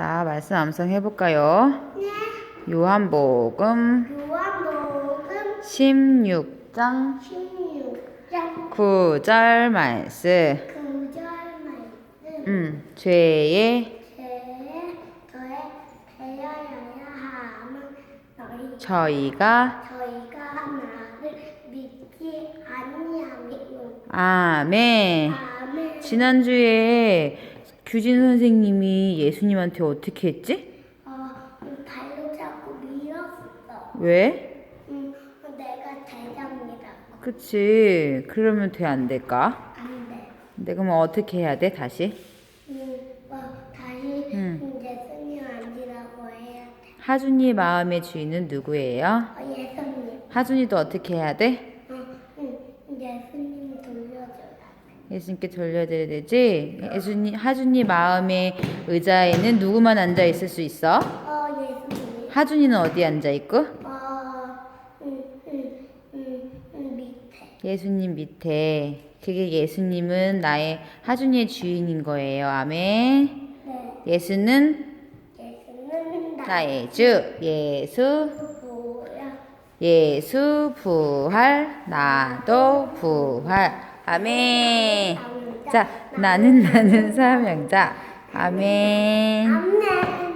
자, 말씀 암송 해 볼까요? 네. 요한복음 요한복음 16장 16장 9절 말씀. 9절 말씀 음, 죄의 죄에 더해 되어야 함은 너희 저희가 저희가 나를 믿지 아니함이요 아멘. 아멘 지난주에 규진 선생님이 예수님한테 어떻게 했지? 어, 음, 발로 잡고 밀었어 왜? 음, 내가 대장이라고 그치. 그러면 돼, 안 될까? 안 돼 근데 그러면 어떻게 해야 돼, 다시? 음, 뭐, 다시 음. 예수님 아니라고 해야 돼 하준이 마음의 주인은 누구예요? 어, 예수님 하준이도 어떻게 해야 돼? 어, 음, 예수님 돌려줘야 돼 예수님께 돌려드려야 되지? 예수님, 하준이 마음의 의자에는 누구만 앉아 있을 수 있어? 어, 예수님 하준이는 어디 앉아 있고? 어, 음, 음, 음, 음, 밑에. 예수님 밑에. 그게 예수님은 나의 하준이의 주인인 거예요. 아멘. 네. 예수는 예수는 나. 나의 주. 예수. 뭐야? 예수 부활. 나도 부활. 아멘. 자, 나는 나는 사명자. 아멘. 아멘.